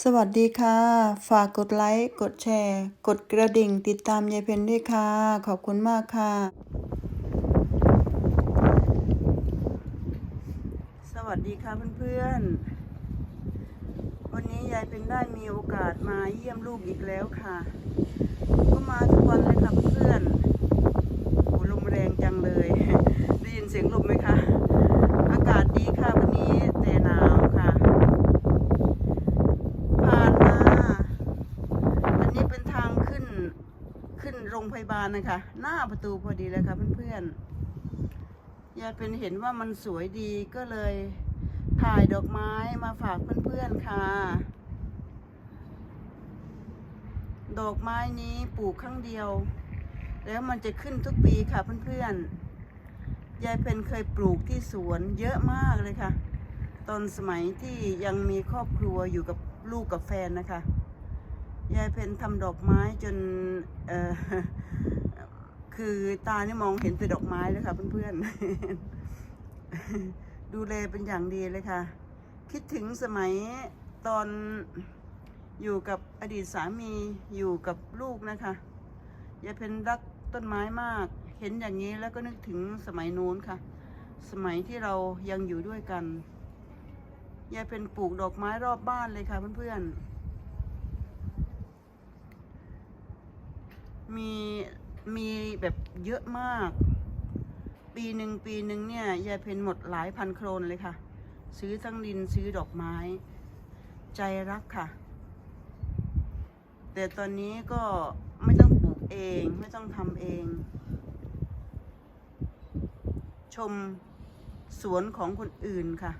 สวัสดีค่ะ ฝากกดไลค์ กดแชร์ กดกระดิ่งติดตามยายเพนด้วยค่ะ ขอบคุณมากค่ะ สวัสดีค่ะเพื่อนๆ วันนี้ยายเพนได้มีโอกาสมาเยี่ยมลูกอีกแล้วค่ะ ก็มาทุกวันเลยค่ะเพื่อนๆโอ้ลมแรงจังเลย ได้ยินเสียงลมไหมคะ อากาศดีค่ะวันนี้แต่หนาวค่ะ ผ่านมา อันนี้เป็นทางขึ้น ขึ้นโรง พยาบาลนะคะ หน้าประตูพอดีเลยค่ะเพื่อนๆยายเป็นเห็นว่ามันสวยดีก็เลยถ่ายดอกไม้มาฝากเพื่อนๆค่ะ ดอกไม้นี้ปลูกครั้งเดียว แล้วมันจะขึ้นทุกปีค่ะเพื่อนๆยายเป็นเคยปลูกที่สวนเยอะมากเลยค่ะ ตอนสมัยที่ยังมีครอบครัวอยู่กับลูกกับแฟนนะคะ ยายเพนทำดอกไม้จนเออคือตานี่มองเห็นแต่ดอกไม้เลยค่ะเพื่อนๆ ดูแลเป็นอย่างดีเลยค่ะ คิดถึงสมัยตอนอยู่กับอดีตสามีอยู่กับลูกนะคะยายเพนรักต้นไม้มาก เห็นอย่างนี้แล้วก็นึกถึงสมัยนู้นค่ะ สมัยที่เรายังอยู่ด้วยกันยายเป็นปลูกดอกไม้รอบบ้านเลยค่ะเพื่อนๆ มีมีแบบเยอะมาก ปีหนึ่งปีหนึ่งเนี่ยยายเพนหมดหลายพันโครนเลยค่ะ ซื้อทั้งดินซื้อดอกไม้ ใจรักค่ะ แต่ตอนนี้ก็ไม่ต้องปลูกเองไม่ต้องทำเอง ชมสวนของคนอื่นค่ะ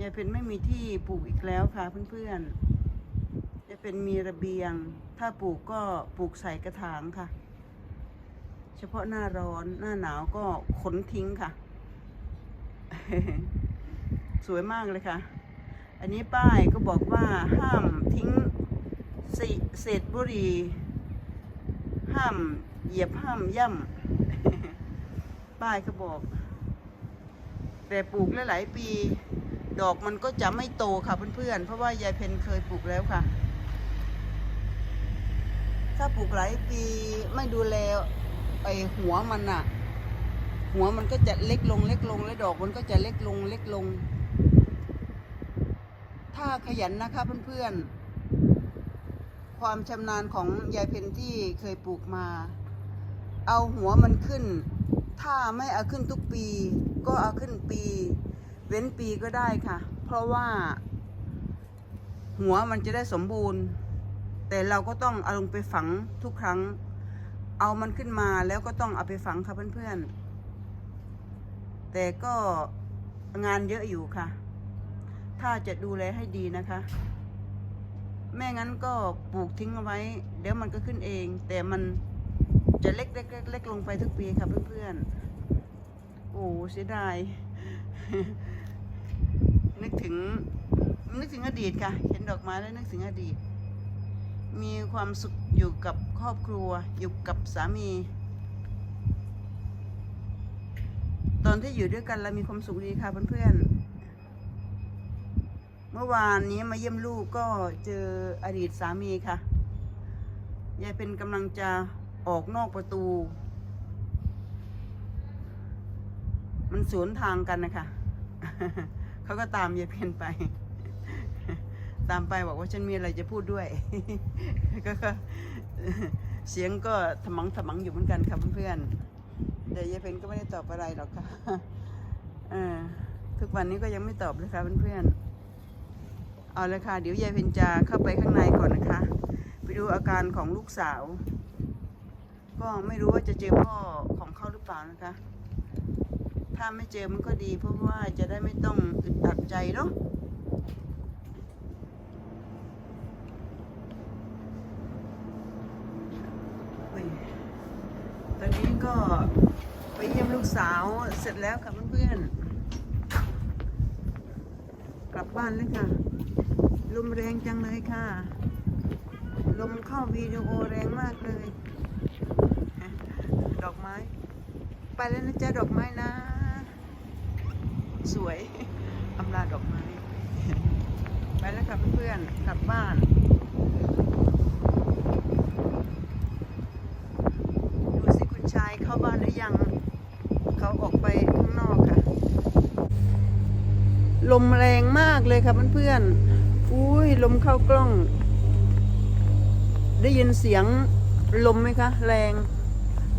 ยายเป็นไม่มีที่ปลูกอีกแล้วค่ะเพื่อนๆยายเป็นมีระเบียง ถ้าปลูกก็ปลูกใส่กระถางค่ะ เฉพาะหน้าร้อนหน้าหนาวก็ขนทิ้งค่ะ สวยมากเลยค่ะ อันนี้ป้ายก็บอกว่าห้ามทิ้งเศษบุหรี่ห้ามเหยียบห้ามย่ำป้ายก็บอก แต่ปลูกหลาย ๆ ปี ดอกมันก็จะไม่โตค่ะเพื่อน ๆ เพราะว่ายายเพนเคยปลูกแล้วค่ะ ถ้าปลูกหลายปีไม่ดูแลไอหัวมันอะหัวมันก็จะเล็กลงเล็กลง และดอกมันก็จะเล็กลงเล็กลง ถ้าขยันนะคะเพื่อนๆ ความชำนาญของยายเพนที่เคยปลูกมา เอาหัวมันขึ้น ถ้าไม่เอาขึ้นทุกปี ก็เอาขึ้นปี เว้นปีก็ได้ค่ะ เพราะว่า หัวมันจะได้สมบูรณ์ แต่เราก็ต้องเอาลงไปฝังทุกครั้ง เอามันขึ้นมาแล้วก็ต้องเอาไปฝังค่ะเพื่อนๆ แต่ก็งานเยอะอยู่ค่ะ ถ้าจะดูแลให้ดีนะคะ แม่งั้นก็ปลูกทิ้งเอาไว้ เดี๋ยวมันก็ขึ้นเอง แต่มันจะเล็กเล็กเล็กเล็กลงไปทุกปีค่ะเพื่อนๆ โอ้เสียดาย นึกถึงนึกถึงอดีตค่ะ เห็นดอกไม้แล้วนึกถึงอดีต มีความสุขอยู่กับครอบครัว อยู่กับสามี ตอนที่อยู่ด้วยกันเรามีความสุขดีค่ะเพื่อนๆ เมื่อวานนี้มาเยี่ยมลูกก็เจออดีตสามีค่ะยายเป็นกำลังจะออกนอกประตู มันสวนทางกันนะคะ เขาก็ตามยายเพนไป ตามไปบอกว่าฉันมีอะไรจะพูดด้วย ก็เสียงก็ถมังถมังอยู่เหมือนกันค่ะเพื่อนๆแต่ยายเพนก็ไม่ได้ตอบอะไรหรอกค่ะทุกวันนี้ก็ยังไม่ตอบเลยค่ะเพื่อนๆเอาเลยค่ะ เดี๋ยวยายเพนจะเข้าไปข้างในก่อนนะคะ ไปดูอาการของลูกสาว ก็ไม่รู้ว่าจะเจอพ่อของเขาหรือเปล่านะคะ ถ้าไม่เจอมันก็ดีเพราะว่าจะได้ไม่ต้องอึดอัดใจเนาะ อุ๊ยต อนนี้ก็ไปเยี่ยมลูกสาวเสร็จแล้วค่ะเพื่อนๆ กลับบ้านเลยค่ะ ลมแรงจังเลยค่ะ ลมเข้าวิดีโอแรงมากเลย ดอกไม้ ไปแล้วนะจ๊ะดอกไม้นะ สวยอำลาดอกไม้ ไปแล้วค่ะเพื่อนๆ กลับบ้าน ดูสิคุณชายเข้าบ้านหรือยัง เขาออกไปข้างนอกค่ะ ลมแรงมากเลยค่ะเพื่อนๆอุ้ยลมเข้ากล้อง ได้ยินเสียงลมไหมคะ แรง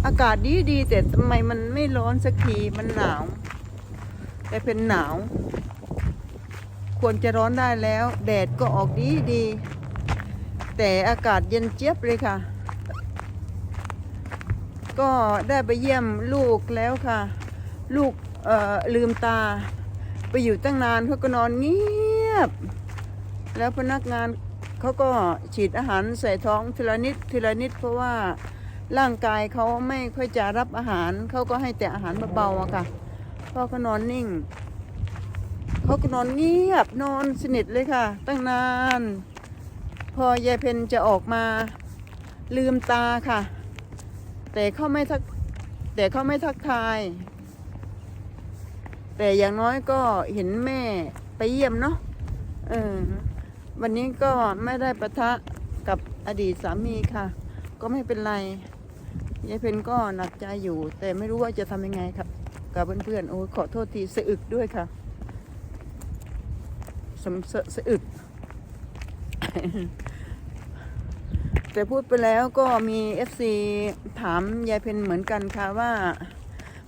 อากาศดีดีๆแต่ทำไมมันไม่ร้อนสักทีมันหนาว แต่เป็นหนาว ควรจะร้อนได้แล้ว แดดก็ออกดีดีๆแต่อากาศเย็นเจี๊ยบเลยค่ะก็ได้ไปเยี่ยมลูกแล้วค่ะ ลูกเออลืมตา ไปอยู่ตั้งนานเขาก็นอนเงียบ แล้วพนักงานเขาก็ฉีดอาหารใส่ท้องทีละนิดทีละนิดเพราะว่าร่างกายเขาไม่ค่อยจะรับอาหารเขาก็ให้แต่อาหารเบาๆอะค่ะพ่อเขานอนนิ่งเขาก็นอนเงียบนอนสนิทเลยค่ะ ตั้งนาน พอยายเพนจะออกมาลืมตาค่ะ แต่เขาไม่ทักแต่เขาไม่ทักทาย แต่อย่างน้อยก็เห็นแม่ไปเยี่ยมเนาะเออวันนี้ก็ไม่ได้ประทะกับอดีตสามีค่ะ ก็ไม่เป็นไรยายเพนก็หนักใจอยู่ แต่ไม่รู้ว่าจะทำยังไงครับ กับเพื่อนๆโอ้ขอโทษทีสะอึกด้วยค่ะสำสะอึก แต่พูดไปแล้วก็มีเอฟซีถามยายเพนเหมือนกันค่ะว่า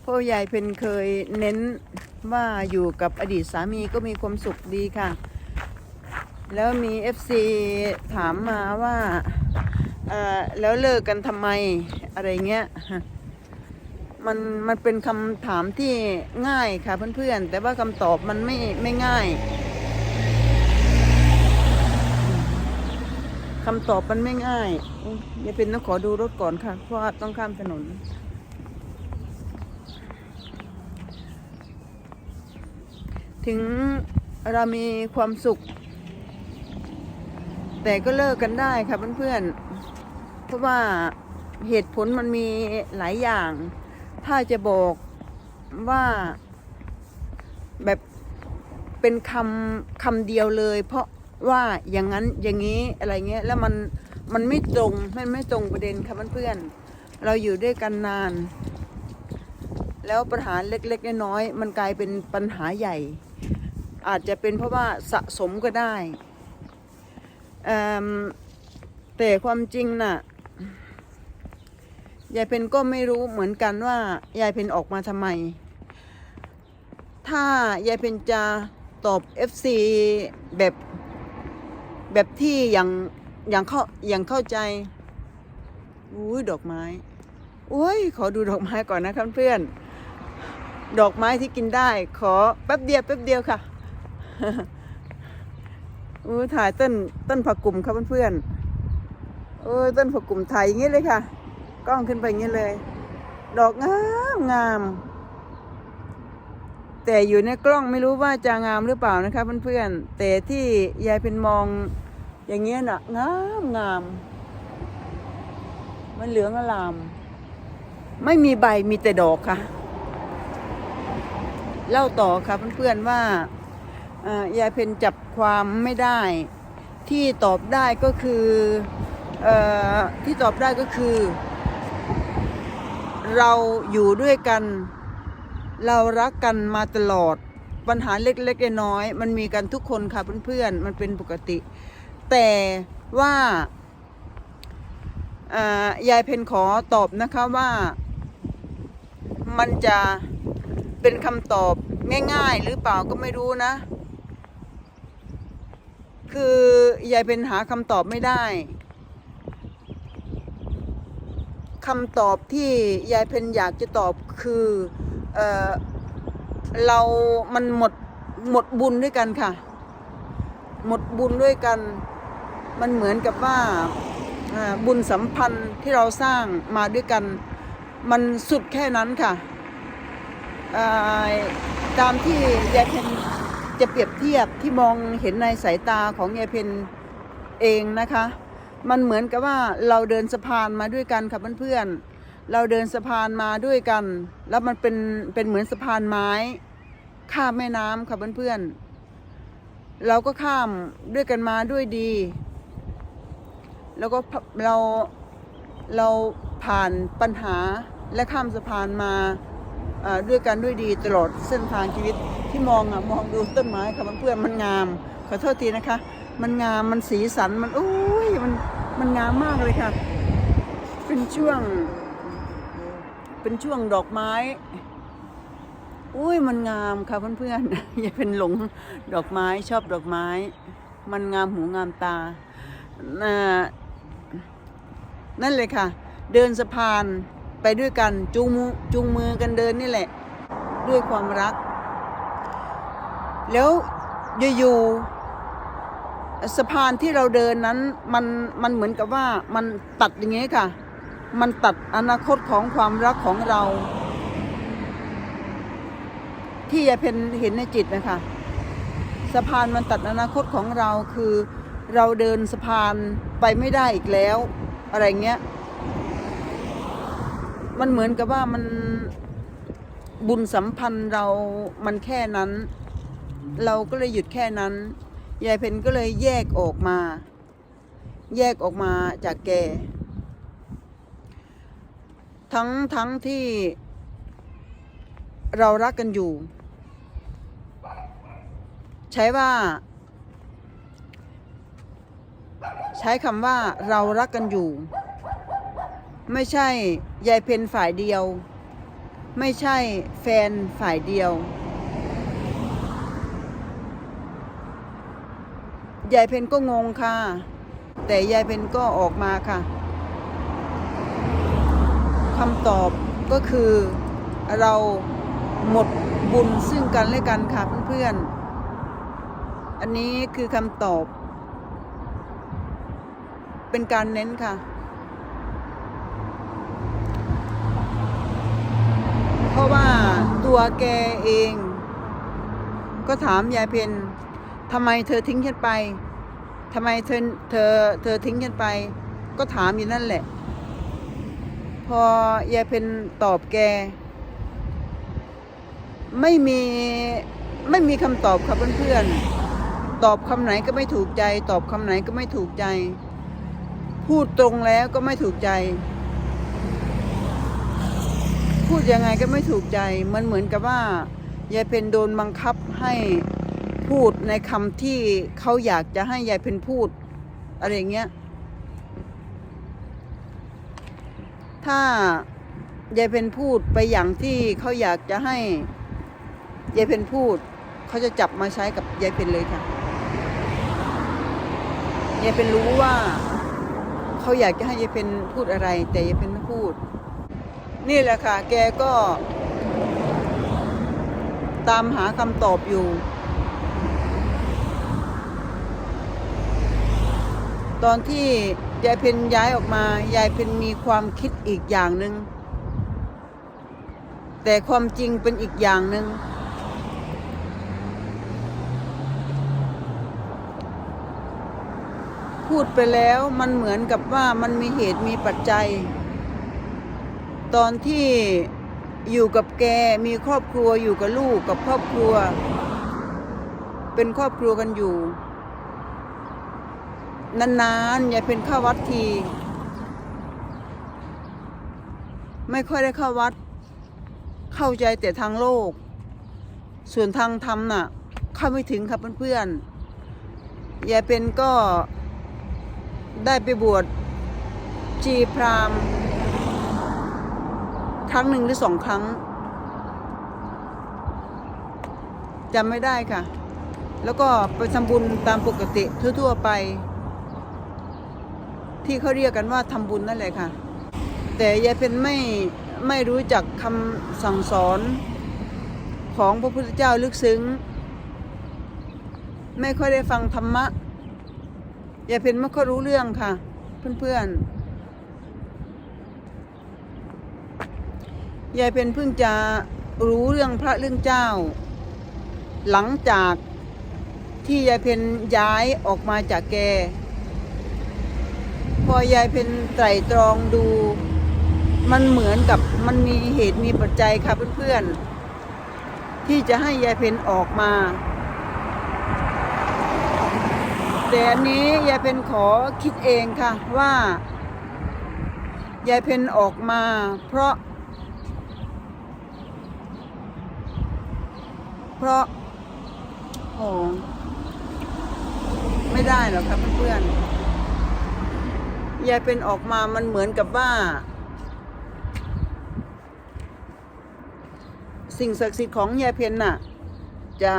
พราะยายเพนเคยเน้นว่าอยู่กับอดีตสามีก็มีความสุขดีค่ะ แล้วมีเอฟซีถามมาว่าอ่อแล้วเลิกกันทำไมอะไรเงี้ยมันมันเป็นคำถามที่ง่ายค่ะเพื่อนๆ แต่ว่าคำตอบมันไม่ไม่ง่ายคำตอบมันไม่ง่ายอย่าเป็นต้องขอดูรถก่อนค่ะ เพราะต้องข้ามถนน ถึงเรามีความสุข แต่ก็เลิกกันได้ค่ะเพื่อนๆเพราะว่าเหตุผลมันมีหลายอย่าง ถ้าจะบอกว่าแบบเป็นคำคำเดียวเลย เพราะว่าอย่างนั้นอย่างนี้อะไรเงี้ย แล้วมันมันไม่ตรงมันไม่ตรงประเด็นค่ะเพื่อนๆเราอยู่ด้วยกันนาน แล้วปัญหาเล็กๆน้อยๆมันกลายเป็นปัญหาใหญ่ อาจจะเป็นเพราะว่าสะสมก็ได้เอิ่มแต่ความจริงน่ะยายเพนก็ไม่รู้เหมือนกันว่ายายเพนออกมาทำไม ถ้ายายเพนจะตอบ FC แบบแบบที่อย่างอย่างเข้าอย่างเข้าใจอุ้ยดอกไม้อุ้ยขอดูดอกไม้ก่อนนะครับเพื่อน ดอกไม้ที่กินได้ ขอแป๊บเดียวแป๊บเดียวค่ะ อู้ถ่ายต้นต้นผักกลุ่มครับเพื่อนๆโอ้ยต้นผักกลุ่มถ่ายอย่างนี้เลยค่ะ กล้องขึ้นไปอย่างนี้เลย ดอกงามงาม แต่อยู่ในกล้องไม่รู้ว่าจะงามหรือเปล่านะคะเพื่อนๆแต่ที่ยายเป็นมองอย่างเงี้ยน่ะงามงาม มันเหลืองอลาม ไม่มีใบมีแต่ดอกค่ะ เล่าต่อค่ะเพื่อนๆว่า ยายเพนจับความไม่ได้ ที่ตอบได้ก็คืออที่ตอบได้ก็คือ เราอยู่ด้วยกัน เรารักกันมาตลอดปัญหาเล็กๆน้อยๆมันมีกันทุกคนค่ะเพื่อนๆมันเป็นปกติ แต่ว่ายายเพนขอตอบนะคะว่ามันจะเป็นคำตอบง่าย ๆ หรือเปล่าก็ไม่รู้นะ คือยายเพนหาคำตอบไม่ได้คำตอบที่ยายเพนอยากจะตอบคือเออเรา มันหมดหมดบุญด้วยกันค่ะ หมดบุญด้วยกัน มันเหมือนกับว่าบุญสัมพันธ์ที่เราสร้างมาด้วยกัน มันสุดแค่นั้นค่ะตามที่ยายเพน จะเปรียบเทียบที่มองเห็นในสายตาของยายเพนเองนะคะ มันเหมือนกับว่าเราเดินสะพานมาด้วยกันค่ะเพื่อนๆเราเดินสะพานมาด้วยกัน แล้วมันเป็นเป็นเหมือนสะพานไม้ข้ามแม่น้ำค่ะเพื่อนๆเราก็ข้ามด้วยกันมาด้วยดี แล้วก็เราเราผ่านปัญหาและข้ามสะพานมาด้วยกันด้วยดีตลอดเส้นทางชีวิต ที่มองอะมองดูต้นไม้ค่ะเพื่อนมันงาม ขอโทษทีนะคะ มันงามมันสีสันมันโอ้ยมันมันงามมากเลยค่ะ เป็นช่วง เป็นช่วงดอกไม้อุ้ยมันงามค่ะเพื่อนๆอย่าเป็นหลงดอกไม้ชอบดอกไม้ มันงามหูงามตาน่ะนั่นเลยค่ะ เดินสะพานไปด้วยกันจูงมือจูงมือกันเดินนี่แหละ ด้วยความรัก แล้วอยู่ๆสะพานที่เราเดินนั้นมันมันเหมือนกับว่ามันตัดอย่างนี้ค่ะ มันตัดอนาคตของความรักของเรา ที่ยายเพนเห็นในจิตนะคะสะพานมันตัดอนาคตของเราคือเราเดินสะพานไปไม่ได้อีกแล้ว อะไรเงี้ย มันเหมือนกับว่ามันบุญสัมพันธ์เรามันแค่นั้น เราก็เลยหยุดแค่นั้น ยายเพนก็เลยแยกออกมา แยกออกมาจากแก ทั้งทั้งที่เรารักกันอยู่ ใช้ว่า ใช้คำว่าเรารักกันอยู่ ไม่ใช่ยายเพนฝ่ายเดียว ไม่ใช่แฟนฝ่ายเดียว ยายเพนก็งงค่ะ แต่ยายเพนก็ออกมาค่ะคำตอบก็คือเราหมดบุญซึ่งกันและกันค่ะเพื่อนๆ อันนี้คือคำตอบ เป็นการเน้นค่ะ เพราะว่าตัวแกเอง ก็ถามยายเพน ทำไมเธอทิ้งฉันไปทำไมเธอเธอเธอทิ้งฉันไป ก็ถามอยู่นั่นแหละ พอยายเพนตอบแก ไม่มีไม่มีคำตอบครับเพื่อนๆตอบคำไหนก็ไม่ถูกใจ ตอบคำไหนก็ไม่ถูกใจ พูดตรงแล้วก็ไม่ถูกใจ พูดยังไงก็ไม่ถูกใจ มันเหมือนกับว่ายายเพนโดนบังคับให้ พูดในคำที่เขาอยากจะให้ยายเพนพูด อะไรอย่างเงี้ย ถ้ายายเพนพูดไปอย่างที่เขาอยากจะให้ยายเพนพูด เขาจะจับมาใช้กับยายเพนเลยค่ะยายเพนรู้ว่าเขาอยากจะให้ยายเพนพูดอะไร แต่ยายเพนไม่พูด นี่แหละค่ะ แกก็ ตามหาคำตอบอยู่ ตอนที่ยายเพนย้ายออกมา ยายเพนมีความคิดอีกอย่างหนึ่งแต่ความจริงเป็นอีกอย่างหนึ่งพูดไปแล้วมันเหมือนกับว่ามันมีเหตุมีปัจจัย ตอนที่อยู่กับแกมีครอบครัวอยู่กับลูกกับครอบครัว เป็นครอบครัวกันอยู่ นานๆอย่าเป็นเข้าวัดที ไม่ค่อยได้เข้าวัด เข้าใจแต่ทางโลก ส่วนทางธรรมน่ะ เข้าไม่ถึงครับเพื่อนๆยายเป็นก็ได้ไปบวชชีพราหมณ์ครั้งหนึ่งหรือสองครั้งจำไม่ได้ค่ะ แล้วก็ไปทำบุญตามปกติทั่ว ๆ ไป ที่เขาเรียกกันว่าทำบุญนั่นแหละค่ะ แต่ยายเป็นไม่ไม่รู้จักคำสั่งสอนของพระพุทธเจ้าลึกซึ้ง ไม่ค่อยได้ฟังธรรมะยายเป็นไม่ค่อยรู้เรื่องค่ะ เพื่อนๆยายเป็นเพิ่งจะรู้เรื่องพระเรื่องเจ้า หลังจากที่ยายเพนย้ายออกมาจากแก พอยายเพนไตรตรองดู มันเหมือนกับมันมีเหตุมีปัจจัยค่ะเพื่อนๆ ที่จะให้ยายเพนออกมา แต่อันนี้ยายเพนขอคิดเองค่ะว่ายายเพนออกมา เพราะ เพราะโอ้ไม่ได้หรอกครับเพื่อนๆ ยายเป็นออกมามันเหมือนกับว่า สิ่งศักดิ์สิทธิ์ของยายเพนน่ะ จะ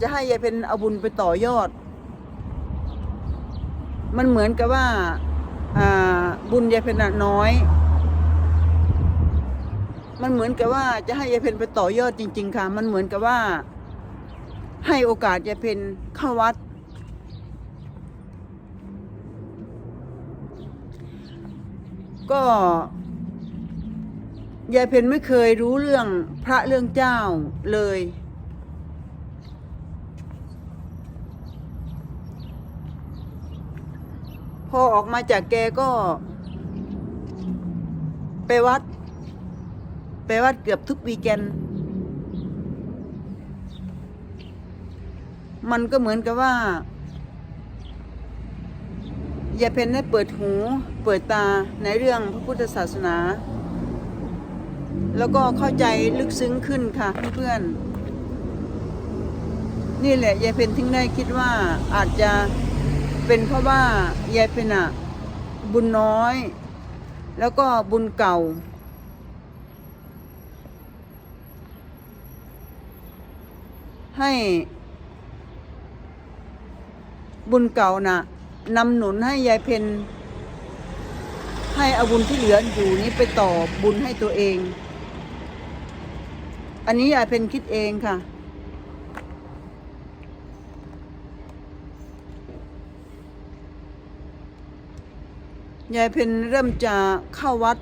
จะให้ยายเพนเอาบุญไปต่อยอด มันเหมือนกับว่าอ่าบุญยายเพนน่ะน้อย มันเหมือนกับว่าจะให้ยายเพนไปต่อยอดจริง ๆ ค่ะ มันเหมือนกับว่า ให้โอกาสยายเพนเข้าวัด ก็ยายเพนไม่เคยรู้เรื่องพระเรื่องเจ้าเลย พอออกมาจากแกก็ ไปวัด ไปวัดเกือบทุกวีแกนมันก็เหมือนกับว่า ย่าเพนได้เปิดหู เปิดตาในเรื่องพระพุทธศาสนา แล้วก็เข้าใจลึกซึ้งขึ้นค่ะเพื่อนๆนี่แหละยายเพนถึงได้คิดว่าอาจจะเป็นเพราะว่ายายเพนอะบุญน้อย แล้วก็บุญเก่า ให้บุญเก่าน่ะ นำหนุนให้ยายเพนให้อาบุญที่เหลืออยู่นี้ไปต่อบุญให้ตัวเอง อันนี้ยายเพนคิดเองค่ะ ยายเพนเริ่มจะเข้าวัด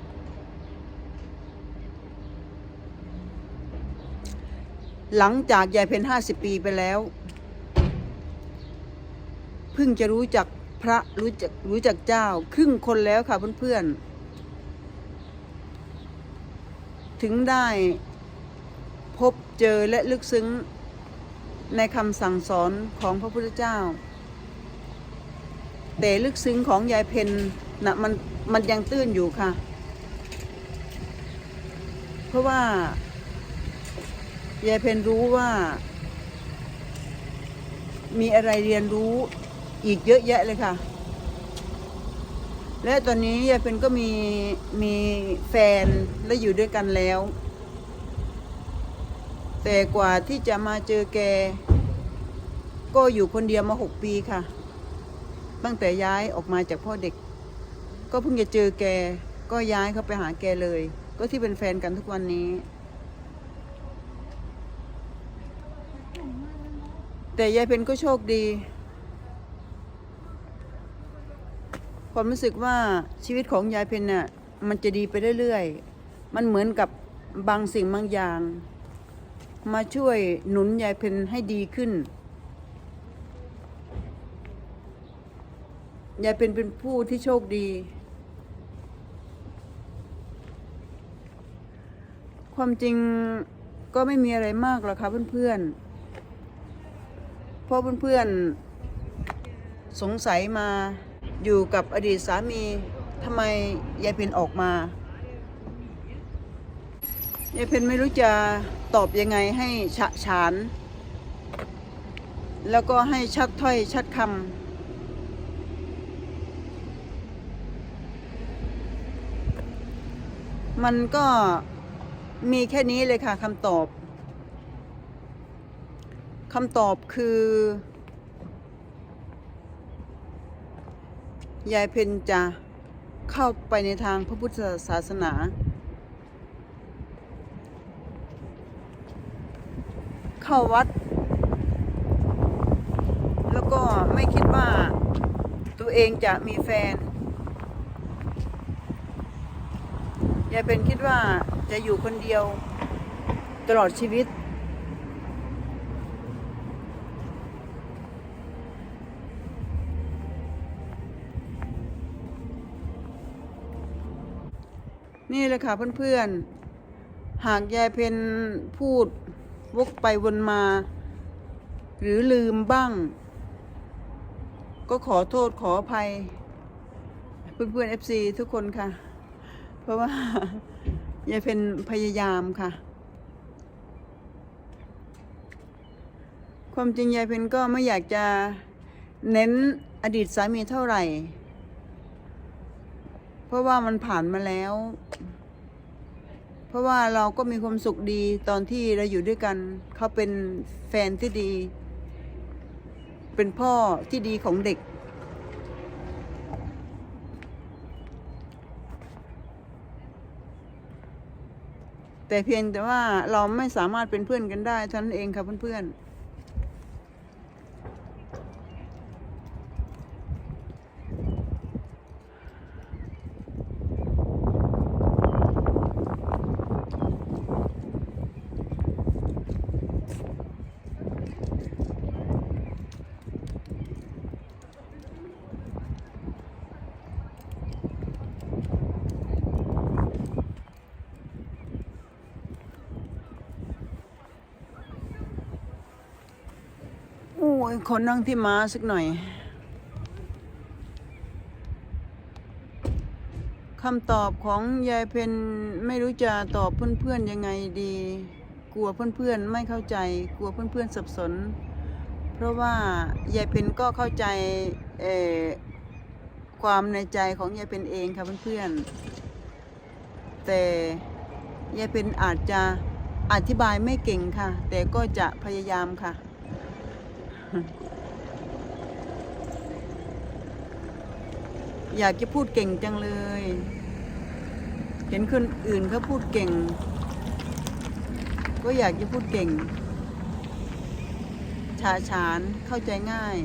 หลังจากยายเพนห้าสิบปีไปแล้ว เพิ่งจะรู้จัก พระรู้จักรู้จักเจ้า ครึ่งคนแล้วค่ะเพื่อนๆ ถึงได้พบเจอและลึกซึ้งในคำสั่งสอนของพระพุทธเจ้า แต่ลึกซึ้งของยายเพนนะมันมันยังตื้นอยู่ค่ะ เพราะว่ายายเพนรู้ว่า มีอะไรเรียนรู้ อีกเยอะแยะเลยค่ะ และตอนนี้ยายเพนก็มีมีแฟนและอยู่ด้วยกันแล้ว แต่กว่าที่จะมาเจอแก ก็อยู่คนเดียวมาหกปีค่ะ ตั้งแต่ย้ายออกมาจากพ่อเด็ก ก็เพิ่งจะเจอแก ก็ย้ายเข้าไปหาแกเลย ก็ที่เป็นแฟนกันทุกวันนี้แต่ยายเพนก็โชคดี ความรู้สึกว่าชีวิตของยายเพนน่ะมันจะดีไปเรื่อยๆ มันเหมือนกับบางสิ่งบางอย่าง มาช่วยหนุนยายเพนให้ดีขึ้น ยายเพนเป็นผู้ที่โชคดี ความจริงก็ไม่มีอะไรมากหรอกค่ะเพื่อนๆ เพราะเพื่อนๆ สงสัยมา อยู่กับอดีตสามีทำไมยายเพนออกมายายเพนไม่รู้จะตอบยังไงให้ฉะฉาน แล้วก็ให้ชัดถ้อยชัดคำมันก็มีแค่นี้เลยค่ะคำตอบคำตอบคือ ยายเพนจะเข้าไปในทางพระพุทธศาสนา เข้าวัด แล้วก็ไม่คิดว่าตัวเองจะมีแฟน ยายเป็นคิดว่าจะอยู่คนเดียวตลอดชีวิต นี่แหละค่ะเพื่อนๆ หากยายเพนพูดวกไปวนมา หรือลืมบ้าง ก็ขอโทษขออภัย เพื่อนเพื่อนเอฟซีทุกคนค่ะ เพราะว่ายายเพนพยายามค่ะ ความจริงยายเพนก็ไม่อยากจะเน้นอดีตสามีเท่าไหร่ ราะว่ามันผ่านมาแล้ว เพราะว่าเราก็มีความสุขดีตอนที่เราอยู่ด้วยกัน เขาเป็นแฟนที่ดี เป็นพ่อที่ดีของเด็ก แต่เพียงแต่ว่าเราไม่สามารถเป็นเพื่อนกันได้เท่านั้นเองค่ะเพื่อนๆ โอ้ย ขอนั่งที่ม้าสักหน่อยคำตอบของยายเพนไม่รู้จะตอบเพื่อนๆยังไงดี กลัวเพื่อนๆไม่เข้าใจ กลัวเพื่อนๆสับสน เพราะว่ายายเพนก็เข้าใจความในใจของยายเพนเองค่ะเพื่อนๆ แต่ยายเพนอาจจะอธิบายไม่เก่งค่ะ แต่ก็จะพยายามค่ะ อยากจะพูดเก่งจังเลย เห็นคนอื่นเขาพูดเก่ง ก็อยากจะพูดเก่ง ชาฉานเข้าใจง่าย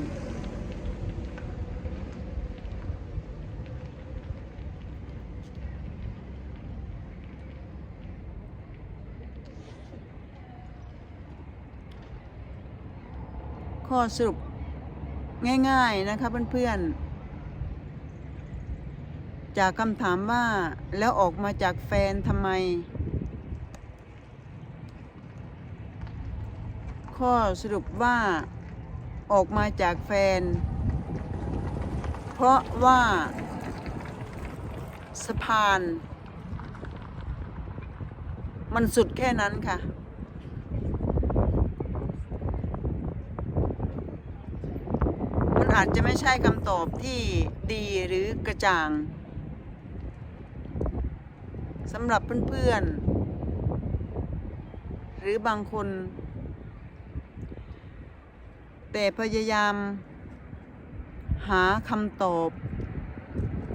ข้อสรุปง่ายๆนะคะเพื่อนๆ จากคำถามว่าแล้วออกมาจากแฟนทำไม ข้อสรุปว่าออกมาจากแฟน เพราะว่าสะพาน มันสุดแค่นั้นค่ะ มัน อาจจะไม่ใช่คำตอบที่ดีหรือกระจ่างสำหรับเพื่อนๆ หรือบางคน แต่พยายาม หาคำตอบ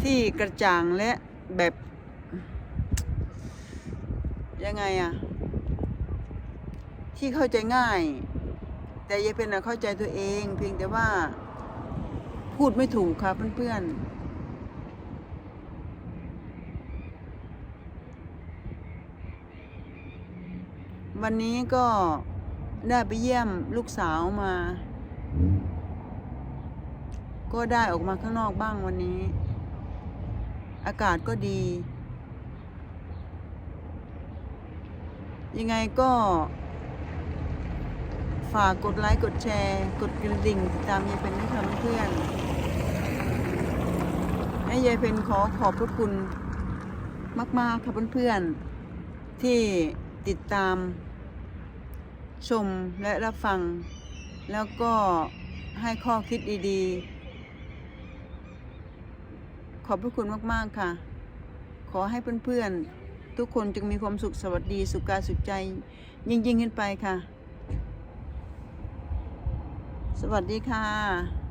ที่กระจ่างและแบบ ยังไงอะที่เข้าใจง่าย แต่ยายเป็นเข้าใจตัวเอง เพียงแต่ว่า พูดไม่ถูกค่ะเพื่อนๆ วันนี้ก็ได้ไปเยี่ยมลูกสาวมา ก็ได้ออกมาข้างนอกบ้างวันนี้ อากาศก็ดี ยังไงก็ฝากกดไลค์ กดแชร์ กดกระดิ่งติดตามยายเป็นด้วยค่ะเพื่อน ๆให้ยายเป็นขอขอบพระคุณมาก ๆ ค่ะเพื่อน ๆ ที่ติดตาม ชมและรับฟัง แล้วก็ให้ข้อคิดดีๆ ขอบพระคุณมาก ๆ ค่ะ ขอให้เพื่อน ๆ ทุกคนจงมีความสุขสวัสดีสุขกายสุขใจ ยิ่ง ๆ ขึ้นไปค่ะ สวัสดีค่ะ